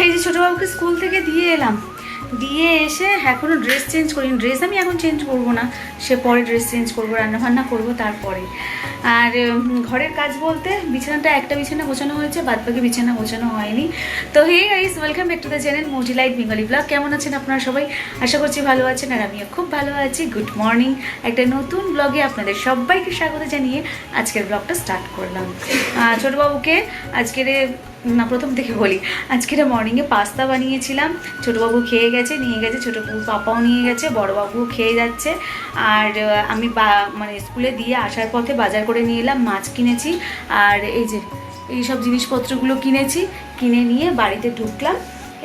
এই যে ছোটোবাবুকে স্কুল থেকে দিয়ে এলাম। দিয়ে এসে এখনও ড্রেস চেঞ্জ করিনি। ড্রেস আমি এখন চেঞ্জ করব না। সে পরে ড্রেস চেঞ্জ করব, রান্নাবান্না করব তারপরে। আর ঘরের কাজ বলতে বিছানাটা একটা বিছানা গোছানো হয়েছে বাদ বাকি বিছানা গোছানো হয়নি। তো hey guys welcome back to the channel Moji light Bengali vlog কেমন আছেন আপনারা সবাই? আশা করছি ভালো আছেন আর আমিও খুব ভালো আছি। গুড মর্নিং একটা নতুন ব্লগে আপনাদের সবাইকে স্বাগত জানিয়ে আজকের ব্লগটা স্টার্ট করলাম। ছোটবাবুকে আজকের না, প্রথম থেকে বলি। আজকের মর্নিংয়ে পাস্তা বানিয়েছিলাম। ছোটোবাবু খেয়ে গেছে, নিয়ে গেছে, ছোটো পাপাও নিয়ে গেছে, বড়োবাবুও খেয়ে যাচ্ছে। আর আমি বা মানে স্কুলে দিয়ে আসার পথে বাজার করে নিয়ে এলাম, মাছ কিনেছি। আর এই যে, এইসব জিনিসপত্রগুলো কিনেছি। কিনে নিয়ে বাড়িতে ঢুকলাম।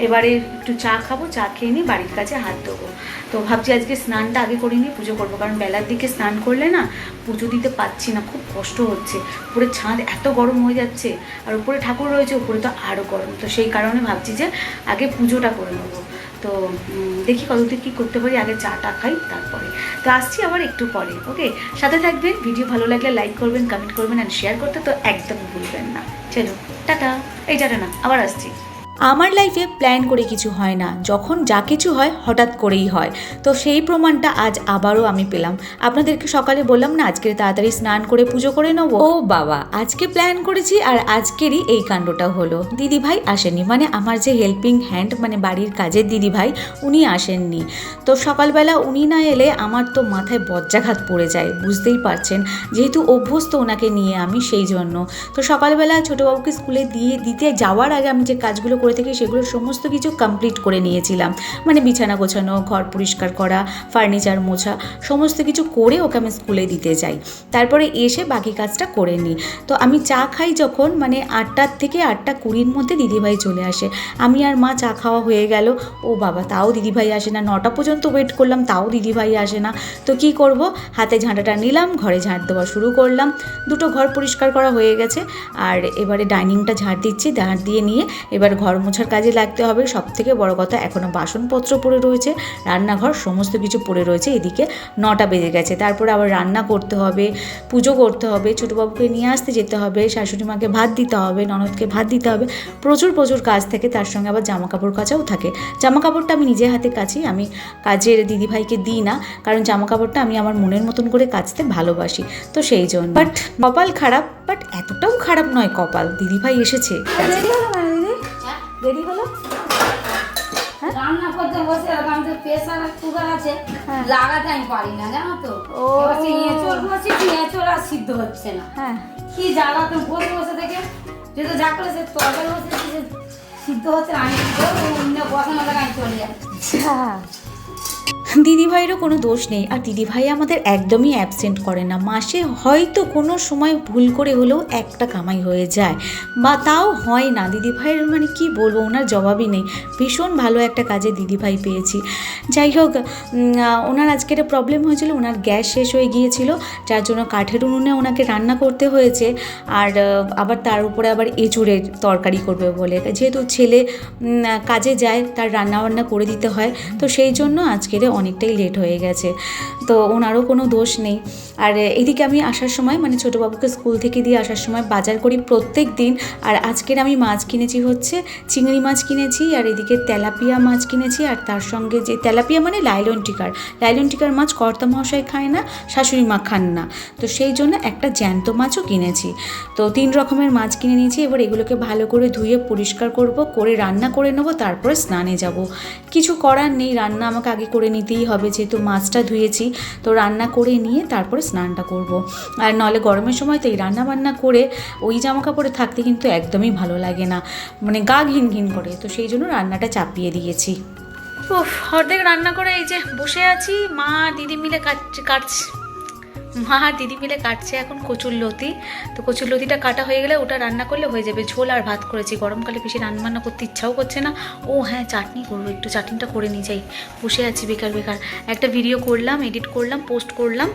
এবারে একটু চা খাব, চা খেয়ে নিয়ে বাড়ির কাছে হাত দেবো তো ভাবছি আজকে স্নানটা আগে করে নিয়ে পুজো করব, কারণ বেলার দিকে স্নান করলে না পুজো দিতে পাচ্ছি না, খুব কষ্ট হচ্ছে। উপরে ছাদ এত গরম হয়ে যাচ্ছে, আর উপরে ঠাকুর রয়েছে, উপরে তো আরও গরম। তো সেই কারণে ভাবছি যে আগে পুজোটা করে নেব। তো দেখি কতদূর কী করতে পারি, আগে চাটা খাই তারপরে। তো আসছি আবার একটু পরে, ওকে? সাথে থাকবেন, ভিডিও ভালো লাগলে লাইক করবেন, কমেন্ট করবেন আর শেয়ার করতে তো একদম ভুলবেন না। চলো, টাটা। এই টাটা না, আবার আসছি। আমার লাইফে প্ল্যান করে কিছু হয় না। যখন যা কিছু হয়, হঠাৎ করেই হয়। তো সেই প্রমাণটা আজ আবারও আমি পেলাম। আপনাদেরকে সকালে বললাম না, আজকে তাড়াতাড়ি স্নান করে পুজো করে নেব? ও বাবা, আজকে প্ল্যান করেছি আর আজকেরই এই কাণ্ডটা হলো। দিদি ভাই আসেনি মানে আমার যে হেল্পিং হ্যান্ড মানে বাড়ির কাজের দিদি ভাই উনি আসেননি। তো সকালবেলা উনি না এলে আমার তো মাথায় বজ্রাঘাত পড়ে যায়, বুঝতেই পারছেন। যেহেতু অভ্যস্ত ওনাকে নিয়ে আমি, সেই জন্য। তো সকালবেলা ছোটোবাবুকে স্কুলে দিয়ে দিতে যাওয়ার আগে আমি যে কাজগুলো করে থাকি সেগুলো সমস্ত কিছু কমপ্লিট করে নিয়েছিলাম। মানে বিছানা গোছানো, ঘর পরিষ্কার করা ফার্নিচার মোছা, সমস্ত কিছু করে ওকে আমি স্কুলে দিতে যাই। তারপরে এসে বাকি কাজটা করে নিই। তো আমি চা খাই যখন মানে আটটার থেকে আটটা কুড়ির মধ্যে দিদিভাই চলে আসে। আমি আর মা চা খাওয়া হয়ে গেল। ও বাবা, তাও দিদিভাই আসে না। নটা পর্যন্ত ওয়েট করলাম, তাও দিদিভাই আসে না। তো কি করব? হাতে ঝাঁটাটা নিলাম, ঘরে ঝাঁট দেওয়া শুরু করলাম। দুটো ঘর পরিষ্কার করা হয়ে গেছে। আর এবারে ডাইনিংটা ঝাঁট দিচ্ছি, ঝাঁট দিয়ে নিয়ে এবার ঘর মোছার কাজে লাগতে হবে। সব থেকে বড় কথা এখনও বাসনপত্র পড়ে রয়েছে, রান্নাঘর সমস্ত কিছু পড়ে রয়েছে, এদিকে নটা বেজে গেছে। তারপরে আবার রান্না করতে হবে, পুজো করতে হবে, ছোটোবাবুকে নিয়ে আসতে যেতে হবে, শাশুড়ি মাকে ভাত দিতে হবে, ননদকে ভাত দিতে হবে। প্রচুর প্রচুর কাজ থাকে, তার সঙ্গে আবার জামা কাপড় কাচাও থাকে। জামা কাপড়টা আমি নিজে হাতে কাচি, আমি কাজের দিদিভাইকে দিই না, কারণ জামা কাপড়টা আমি আমার মনের মতন করে কাচতে ভালোবাসি। তো সেই জন্য। বাট কপাল খারাপ, বাট এতটাও খারাপ নয় কপাল। দিদিভাই এসেছে। দেরি হলো? হলো রান্না করতে বসে ওখান থেকে প্রেশার কুকার আছে হ্যাঁ। লাগাতে আমি পারি না জানো তো? ও। এঁচড় এঁচড় আর সিদ্ধ হচ্ছে না। হ্যাঁ। কি জ্বালা তুমি বসে বসে থেকে? যেহেতু যা করে সে তরকারি বসে যে সিদ্ধ হচ্ছে না আমি অন্য বসানো জায়গায় আমি চলে যাচ্ছি। আচ্ছা। দিদিভাইয়েরও কোনো দোষ নেই। আর দিদিভাই আমাদের একদমই অ্যাবসেন্ট করে না। মাসে হয়তো কোনো সময় ভুল করে হলেও একটা কামাই হয়ে যায়। বা তাও হয় না। দিদিভাইয়ের মানে কি বলব? ওনার জবাবই নেই। ভীষণ ভালো একটা কাজে দিদিভাই পেয়েছি। যাই হোক ওনার আজকের প্রবলেম হয়েছিল। ওনার গ্যাস শেষ হয়ে গিয়েছিল। যার জন্য কাঠের উনুনে ওনাকে রান্না করতে হয়েছে। আর আবার তার উপরে আবার এঁচুড়ের তরকারি করবে বলে। যেহেতু ছেলে কাজে যায়, তার রান্না বান্না করে দিতে হয়। তো সেই জন্য আজকের অনেকটাই লেট হয়ে গেছে। তো ওনারও কোনো দোষ নেই। আর এদিকে আমি আসার সময় মানে ছোটোবাবুকে স্কুল থেকে দিয়ে আসার সময় বাজার করি প্রত্যেক দিন। আর আজকের আমি মাছ কিনেছি হচ্ছে, চিংড়ি মাছ কিনেছি, আর এদিকে তেলাপিয়া মাছ কিনেছি, আর তার সঙ্গে যে তেলাপিয়া মানে লাইলন টিকার। লাইলন টিকার মাছ কর্তা মহাশয় খায় না, শাশুড়ি মা খান না। তো সেই জন্য একটা জ্যান্ত মাছও কিনেছি। তো তিন রকমের মাছ কিনে নিয়েছি, এবার এগুলোকে ভালো করে ধুয়ে পরিষ্কার করব, করে রান্না করে নেব, তারপরে স্নানে যাব। কিছু করার নেই, রান্না আমাকে আগে করে নিতেই হবে, যেহেতু মাছটা ধুয়েছি। তো রান্না করে নিয়ে তারপরে স্নানটা করব। আর নলে গরমের সময় তো এই রান্না বান্না করে ওই জামা কাপড়ে থাকতে কিন্তু একদমই ভালো লাগে না। মানে গা ঘিন ঘিন করে, তো সেই জন্য রান্নাটা চাপিয়ে দিয়েছি। ও অর্ধেক রান্না করে এই যে বসে আছি, মা, দিদি মিলে কাটছে কাটছে। মা আর দিদি মিলে কাটছে এখন কচুর লতি। তো কচুর লতিটা কাটা হয়ে গেলে ওটা রান্না করলে হয়ে যাবে ঝোল আর ভাত করেছি। গরমকালে বেশি রান্না বান্না করতে ইচ্ছাও করছে না। ও হ্যাঁ চাটনি করব, একটু চাটনিটা করে নিয়ে যাই। বসে আছি বেকার বেকার। একটা ভিডিও করলাম এডিট করলাম পোস্ট করলাম।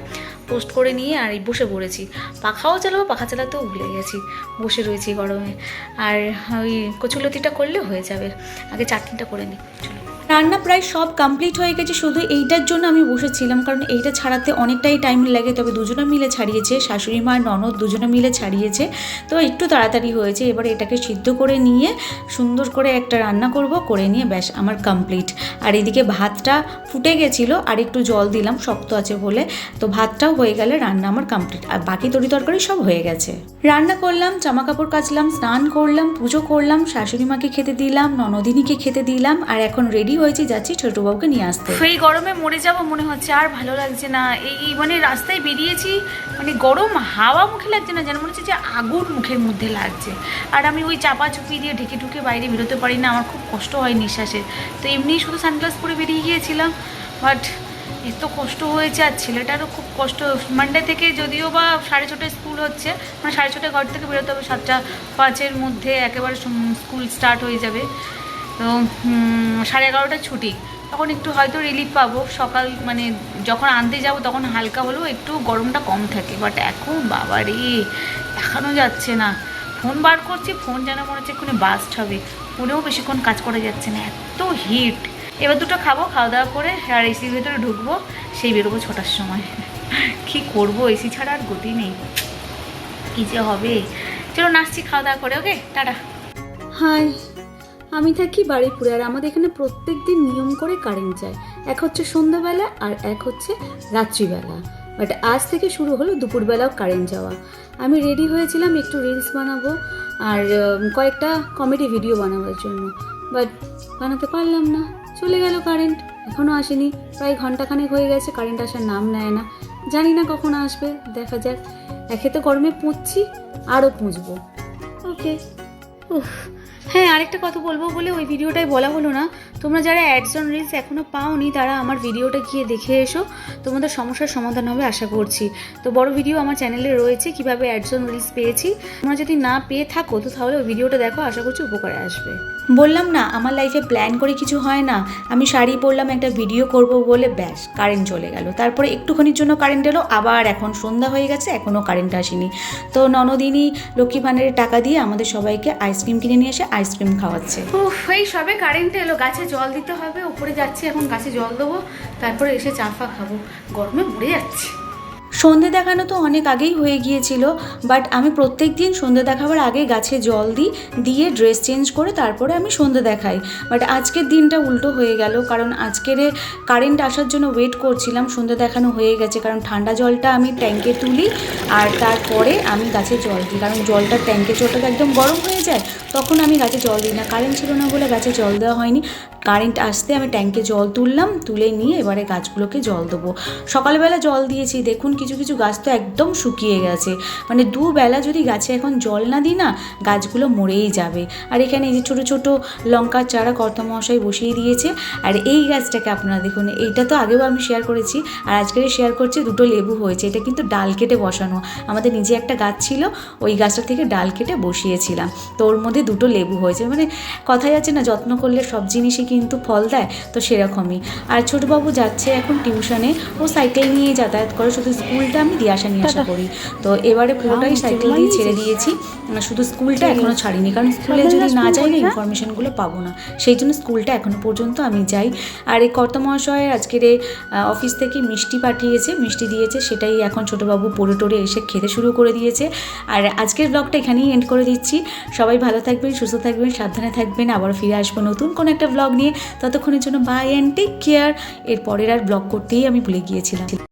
পোস্ট করে নিয়ে আর বসে পড়েছি। পাখাও চালাবো পাখা চালাতেও ভুলে গেছি। বসে রয়েছি গরমে। আর ওই কচুলতিটা করলে হয়ে যাবে। আগে চাটনিটা করে নিই চলো। রান্না প্রায় সব কমপ্লিট হয়ে গেছে, শুধু এইটার জন্য আমি বসেছিলাম, কারণ এইটা ছাড়াতে অনেকটাই টাইম লাগে, তবে দুজনে মিলে ছাড়িয়েছে, শাশুড়ি মা, ননদ দুজনে মিলে ছাড়িয়েছে, তো একটু তাড়াতাড়ি হয়েছে, এবার এটাকে সিদ্ধ করে নিয়ে সুন্দর করে একটা রান্না করব, করে নিয়ে ব্যাস আমার কমপ্লিট আর এদিকে ভাতটা ফুটে গেছিল, আর একটু জল দিলাম, শক্ত আছে বলে, তো ভাতটাও হয়ে গেলে রান্না আমার কমপ্লিট আর বাকি তরি তরকারি সব হয়ে গেছে। রান্না করলাম জামা কাপড় কাচলাম, স্নান করলাম, পুজো করলাম, শাশুড়ি মাকে খেতে দিলাম, ননদিনীকে খেতে দিলাম, আর এখন রেডি হয়েছি, যাচ্ছি ছোটবাবুকে নিয়ে আসতে। এই গরমে মরে যাব মনে হচ্ছে, আর ভালো লাগছে না। এই মানে রাস্তায় বেরিয়েছি মানে গরম হাওয়া মুখে লাগছে না, যেন মনে হচ্ছে যে আগুন মুখের মধ্যে লাগছে। আর আমি ওই চাপা চুপি দিয়ে ঢেকে ঢুকে বাইরে বেরোতে পারি না, আমার খুব কষ্ট হয় নিঃশ্বাসে। তো এমনিই শুধু সানগ্লাস পরে বেরিয়ে গিয়েছিলাম, বাট এত কষ্ট হয়েছে, আর ছেলেটারও খুব কষ্ট। মানডে থেকে যদিও বা সাড়ে ছটায় স্কুল হচ্ছে মানে সাড়ে ছটায় ঘর থেকে বেরোতে হবে, সাতটা পাঁচের মধ্যে একেবারে স্কুল স্টার্ট হয়ে যাবে। তো সাড়ে এগারোটায় ছুটি। তখন একটু হয়তো রিলিফ পাবো। সকাল মানে যখন আনতে যাব তখন হালকা হলেও একটু গরমটা কম থাকে। বাট এখন বাবা রে দেখানো যাচ্ছে না। ফোন বার করছি, ফোন যেন মনে হচ্ছে এক্ষুনি বাস্ট হবে। ফোনেও বেশিক্ষণ কাজ করা যাচ্ছে না। এত হিট এবার দুটো খাব, খাওয়া দাওয়া করে আর এসির ভেতরে ঢুকবো, সেই বেরোবো ছটার সময়। কি করব? এসি ছাড়া আর গতি নেই। কী যে হবে? চলো নাচছি, খাওয়া দাওয়া করে ওকে টাটা। হাই আমি থাকি বাড়িপুরে আর আমাদের এখানে প্রত্যেক দিন নিয়ম করে কারেন্ট যায়। এক হচ্ছে সন্ধ্যাবেলা আর এক হচ্ছে রাত্রিবেলা। বাট আজ থেকে শুরু হলো দুপুরবেলাও কারেন্ট যাওয়া। আমি রেডি হয়েছিলাম একটু রিলস বানাবো আর কয়েকটা কমেডি ভিডিও বানাবার জন্য। বাট বানাতে পারলাম না। চলে গেল কারেন্ট এখনও আসেনি। প্রায় ঘন্টাখানেক হয়ে গেছে কারেন্ট আসার নাম নেয় না। জানি না কখন আসবে, দেখা যাক। একে তো গরমে পুঁতছি আরও পুঁজবো ওকে উফ। হ্যাঁ আরেকটা কথা বলব বলে ওই ভিডিওটাই বলা হলো না। তোমরা যারা অ্যাডস অন রিলস এখনও পাওনি, তারা আমার ভিডিওটা গিয়ে দেখে এসো। তোমাদের সমস্যার সমাধান হবে আশা করছি। তো বড় ভিডিও আমার চ্যানেলে রয়েছে, কীভাবে অ্যাডস অন রিলস পেয়েছি। তোমরা যদি না পেয়ে থাকো, তো তাহলে ওই ভিডিওটা দেখো, আশা করছি উপকারে আসবে। বললাম না, আমার লাইফে প্ল্যান করে কিছু হয় না। আমি শাড়ি পরলাম, একটা ভিডিও করব বলে ব্যাস কারেন্ট চলে গেল। তারপরে একটুখানির জন্য কারেন্ট এলো, আবার এখন সন্ধ্যা হয়ে গেছে এখনও কারেন্ট আসেনি। তো ননদিনী লক্ষ্মী ভাণ্ডারের টাকা দিয়ে আমাদের সবাইকে আইসক্রিম কিনে নিয়ে এসে আইসক্রিম খাওয়াচ্ছে। উফ এই সবে কারেন্ট এলো। গাছে জল দিতে হবে উপরে যাচ্ছি এখন গাছে জল দেবো তারপরে এসে চা ফা খাব। গরমে মরে যাচ্ছি। সন্ধে দেখানো তো অনেক আগেই হয়ে গিয়েছিল বাট আমি প্রত্যেক দিন সন্ধে দেখাবার আগে গাছে জল দিই দিয়ে ড্রেস চেঞ্জ করে তারপরে আমি সন্ধে দেখাই। বাট আজকের দিনটা উল্টো হয়ে গেল কারণ আজকের কারেন্ট আসার জন্য ওয়েট করছিলাম সন্ধে দেখানো হয়ে গেছে কারণ ঠান্ডা জলটা আমি ট্যাঙ্কে তুলি আর তারপরে আমি গাছে জল দিই কারণ জলটা ট্যাঙ্কে জলটা তো একদম গরম হয়ে যায় তখন আমি গাছে জল দিই না। কারেন্ট ছিল না বলে গাছে জল দেওয়া হয়নি। কারেন্ট আসতে আমি ট্যাঙ্কে জল তুললাম, তুলে নিয়ে এবারে গাছগুলোকে জল দেবো। সকালবেলা জল দিয়েছি। দেখুন কিছু কিছু গাছ তো একদম শুকিয়ে গেছে। মানে দুবেলা যদি গাছে এখন জল না দিই না, গাছগুলো মরেই যাবে। আর এখানে এই যে ছোটো ছোটো লঙ্কার চারা কর্তামশাই বসিয়ে দিয়েছে। আর এই গাছটাকে আপনারা দেখুন, এইটা তো আগেও আমি শেয়ার করেছি। আর আজকের শেয়ার করছি দুটো লেবু হয়েছে। এটা কিন্তু ডাল কেটে বসানো। আমাদের নিজে একটা গাছ ছিল, ওই গাছটা থেকে ডাল কেটে বসিয়েছিলাম। তো ওর মধ্যে দুটো লেবু হয়েছে। মানে কথাই আছে না যত্ন করলে সব জিনিসই কিন্তু ফল দেয় তো সেরকমই। আর ছোটবাবু যাচ্ছে এখন টিউশনে ও সাইকেল নিয়ে যাতায়াত করে শুধু স্কুলটা আমি দিয়ে আসা নিয়ে আসা করি। তো এবারে পুরোটাই সাইকেল দিয়ে ছেড়ে দিয়েছি। শুধু স্কুলটা এখনও ছাড়িনি কারণ স্কুলে যদি না যাই না ইনফরমেশনগুলো পাবো না। সেই জন্য স্কুলটা এখনও পর্যন্ত আমি যাই। আর এই কর্তামহাশয়ের আজকের এই, আহ, অফিস থেকে মিষ্টি পাঠিয়েছে মিষ্টি দিয়েছে সেটাই এখন ছোটোবাবু পড়ে টোরে এসে খেতে শুরু করে দিয়েছে। আর আজকের ব্লগটা এখানেই এন্ড করে দিচ্ছি। সবাই ভালো থাকবেন, সুস্থ থাকবেন, সাবধানে থাকবেন। আবার ফিরে আসব নতুন কোনো একটা ব্লগ নিয়ে। ততক্ষণের জন্য বাই অ্যান্ড টেক কেয়ার এর পরের আর ব্লগ করতেই আমি ভুলে গিয়েছিলাম।